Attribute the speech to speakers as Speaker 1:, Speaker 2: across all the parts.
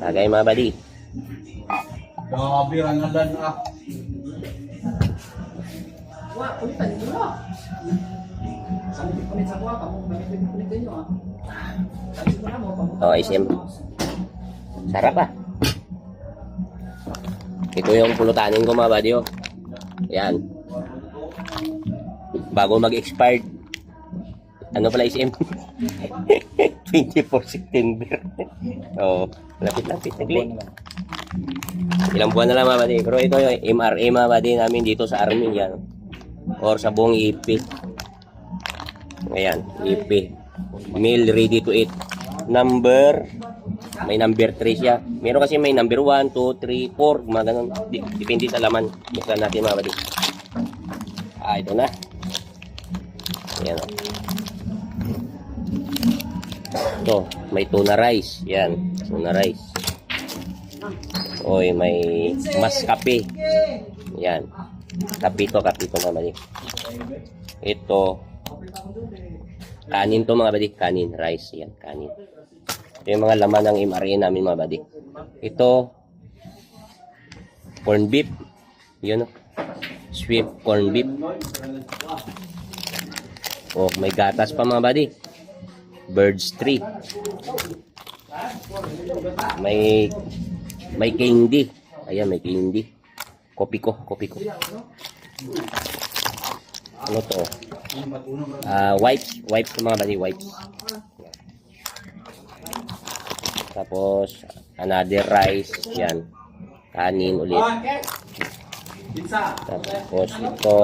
Speaker 1: Tagay mga buddy.
Speaker 2: Grabe ang nalan ah.
Speaker 3: Wah, kulitan nyo. Sabi ko kulit sa kuha, kamu kulitan nyo ah. Sabi ko na mo, kamu.
Speaker 1: Oh, ISM. Sarap ah. Ito yung pulutanin ko mga buddy oh. Yan. Bago mag-expired. Ano pala ISM? 24 September. oh, lapit-lapit. Nagli. Ilang buwan na lang mga buddy. Pero ito yung MRA mga buddy namin dito sa Armin yan. Or sa buong IP. Ayan, IP. Meal ready to eat. Number may number 3 siya. Meron kasi may number 1, 2, 3, 4, mga ganun. Depende sa laman. Buksan natin mga buddy. Ah, ito na. Ayan o. Ito, may tuna rice. Yan, tuna rice. Oy, may maskape. Yan. Kapito, kapito mga buddy. Ito, kanin to mga buddy. Kanin, rice. Yan, kanin. Ito yung mga laman ng MRA namin mga buddy. Ito, corn beef. Yun o. Sweet corn beef. Oh, may gatas pa mga buddy. Birds tree. May may candy. Ayan, may candy. Kopi ko, kopi ko. Ano to? Ah, wipes, wipes mga buddy, wipes. Tapos, another rice. Yan. Kanin ulit. Tapos, ito,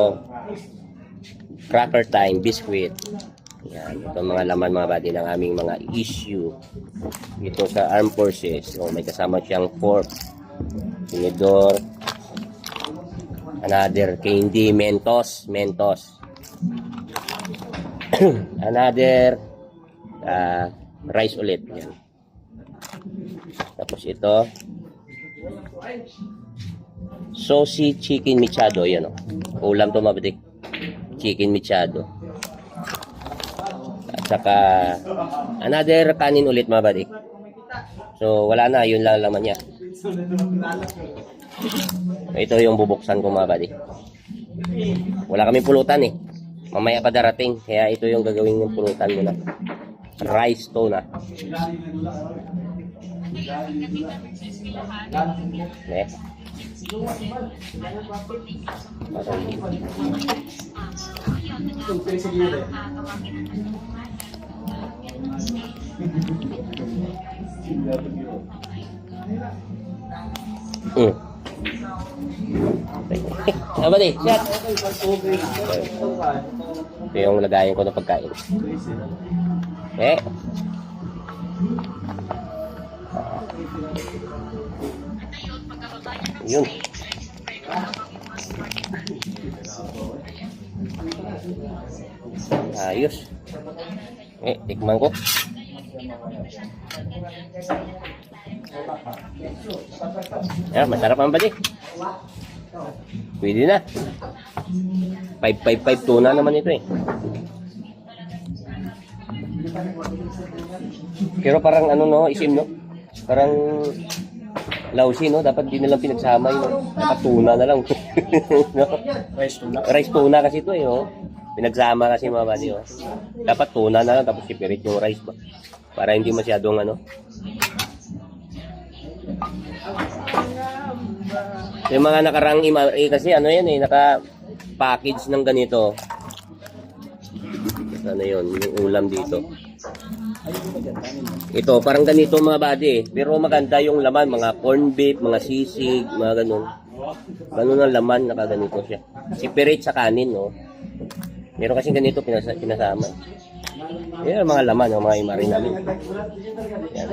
Speaker 1: cracker time, biscuit. Yan. Ito mga laman mga buddy ng aming mga issue. Ito sa armed forces. So, may kasama siyang fork, tinidor, another candy, mentos, mentos. another ah, rice ulit. Yan. Tapos ito, saucy chicken michado. Yan o. Ulam to mabadik. Chicken michado. At saka, another kanin ulit mabadik. So, wala na. Yun lang laman niya. Ito yung bubuksan ko mga buddy. Wala kaming pulutan eh. Mamaya pa darating. Kaya ito yung gagawin yung pulutan mo na. Rice to na. Ne? Parang Mm. Ah, buddy, shot. Ito yung lagayan ko ng pagkain. Eh. Yun. Ayos. Eh, tikman ko. Yan, masarap ang balik. Pwede na. 555 tuna naman ito eh. Pero parang ano no, isim no? Parang lausi no, dapat di na lang pinagsama yun. No? Dapat tuna na lang. no?
Speaker 2: Rice tuna.
Speaker 1: Rice tuna kasi ito eh, oh. Pinagsama kasi mga buddy, oh. Dapat tuna na lang, tapos sipirit yung rice ba? Para hindi masyadong ano. Yung mga nakarang eh, kasi ano yan eh, naka-package ng ganito. Ano yun, yung ulam dito. Ito, parang ganito mga buddy eh. Pero maganda yung laman, mga corn beef, mga sisig, mga ganun. Ganun ang laman, nakaganito siya. Separate sa kanin, no? Meron kasing ganito pinasa pinasama. Yan ang mga laman, yung mga imari namin. Yan.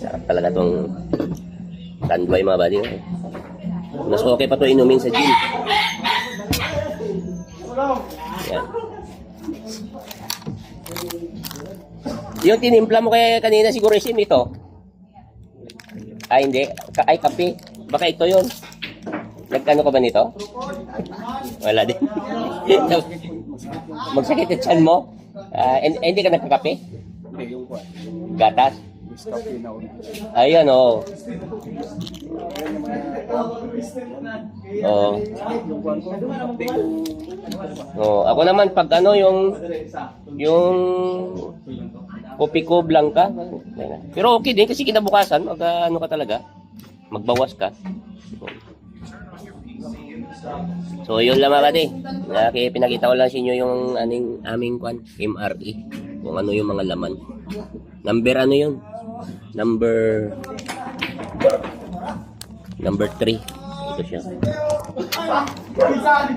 Speaker 1: Sarap talaga tong tanduay mga buddy. Mas okay pa to inumin sa gym. Yan. Yung tinimpla mo kaya kanina siguro isim ito. Ay, hindi. Ay, kape. Baka ito yun. Nagkano ka ba nito? Wala din. Magsakit ang tiyan mo? Hin- hindi ka nagkakape? Gatas? Ayan,
Speaker 2: ko, kape yung...
Speaker 1: Oo. Ako naman, pag ano, yung, yung, kopi ko blanca. Pero okay din, kasi kinabukasan, mag, ah, ano ka talaga, magbawas ka. So, yun lang mga kati. Naki, pinakita ko lang sa inyo yung aning, aming kwan, MRE. Kung ano yung mga laman. Number ano yun? Number... Number 3. Ito siya.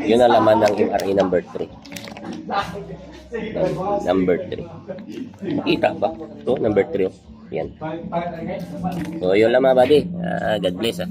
Speaker 1: Yun ang laman ng MRE number 3. Number 3. Nakita ba? Ito, number 3. oh. Yan. So, yun lang mga buddy. Ah, God bless ah.